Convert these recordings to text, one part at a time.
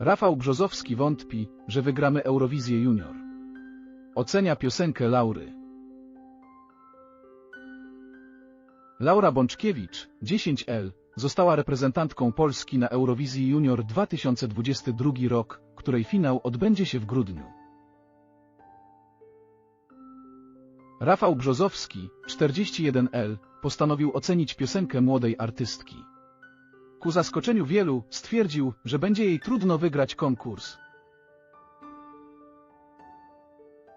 Rafał Brzozowski wątpi, że wygramy Eurowizję Junior. Ocenia piosenkę Laury. Laura Bączkiewicz, 10L, została reprezentantką Polski na Eurowizji Junior 2022 rok, której finał odbędzie się w grudniu. Rafał Brzozowski, 41L, postanowił ocenić piosenkę młodej artystki. Ku zaskoczeniu wielu, stwierdził, że będzie jej trudno wygrać konkurs.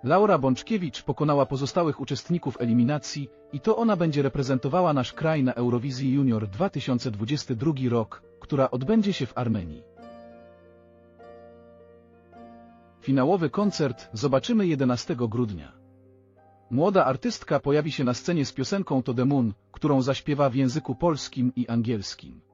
Laura Bączkiewicz pokonała pozostałych uczestników eliminacji i to ona będzie reprezentowała nasz kraj na Eurowizji Junior 2022 rok, która odbędzie się w Armenii. Finałowy koncert zobaczymy 11 grudnia. Młoda artystka pojawi się na scenie z piosenką To The Moon, którą zaśpiewa w języku polskim i angielskim.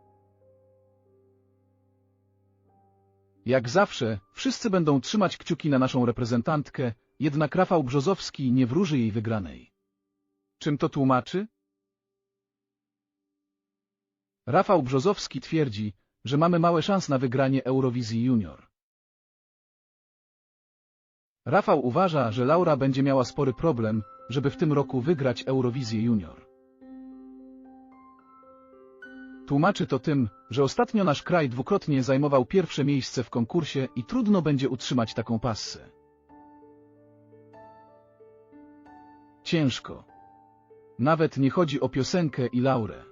Jak zawsze, wszyscy będą trzymać kciuki na naszą reprezentantkę, jednak Rafał Brzozowski nie wróży jej wygranej. Czym to tłumaczy? Rafał Brzozowski twierdzi, że mamy małe szans na wygranie Eurowizji Junior. Rafał uważa, że Laura będzie miała spory problem, żeby w tym roku wygrać Eurowizję Junior. Tłumaczy to tym, że ostatnio nasz kraj dwukrotnie zajmował pierwsze miejsce w konkursie i trudno będzie utrzymać taką passę. Ciężko. Nawet nie chodzi o piosenkę i Laurę.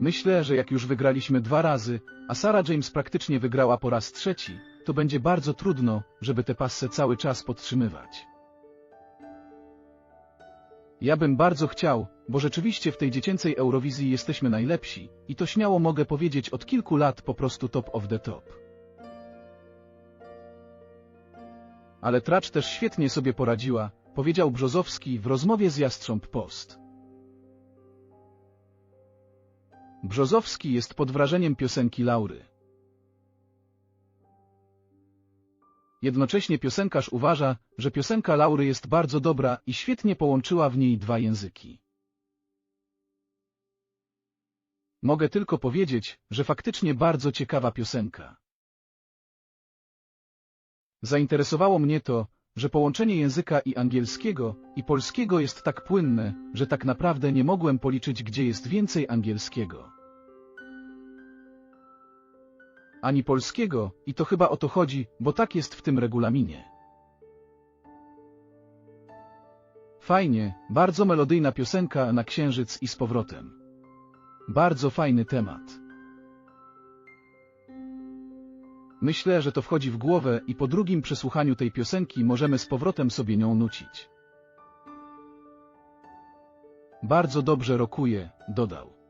Myślę, że jak już wygraliśmy dwa razy, a Sarah James praktycznie wygrała po raz trzeci, to będzie bardzo trudno, żeby tę passę cały czas podtrzymywać. Ja bym bardzo chciał, bo rzeczywiście w tej dziecięcej Eurowizji jesteśmy najlepsi i to śmiało mogę powiedzieć od kilku lat po prostu top of the top. Ale Tracz też świetnie sobie poradziła, powiedział Brzozowski w rozmowie z Jastrząb Post. Brzozowski jest pod wrażeniem piosenki Laury. Jednocześnie piosenkarz uważa, że piosenka Laury jest bardzo dobra i świetnie połączyła w niej dwa języki. Mogę tylko powiedzieć, że faktycznie bardzo ciekawa piosenka. Zainteresowało mnie to, że połączenie języka i angielskiego, i polskiego jest tak płynne, że tak naprawdę nie mogłem policzyć, gdzie jest więcej angielskiego. Ani polskiego, i to chyba o to chodzi, bo tak jest w tym regulaminie. Fajnie, bardzo melodyjna piosenka na księżyc i z powrotem. Bardzo fajny temat. Myślę, że to wchodzi w głowę i po drugim przesłuchaniu tej piosenki możemy z powrotem sobie nią nucić. Bardzo dobrze rokuje, dodał.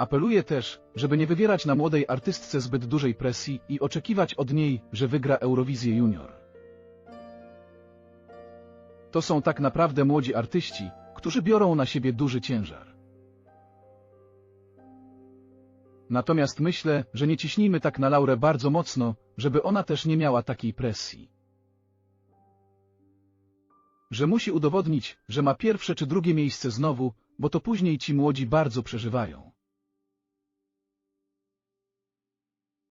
Apeluję też, żeby nie wywierać na młodej artystce zbyt dużej presji i oczekiwać od niej, że wygra Eurowizję Junior. To są tak naprawdę młodzi artyści, którzy biorą na siebie duży ciężar. Natomiast myślę, że nie ciśnijmy tak na Laurę bardzo mocno, żeby ona też nie miała takiej presji. Że musi udowodnić, że ma pierwsze czy drugie miejsce znowu, bo to później ci młodzi bardzo przeżywają.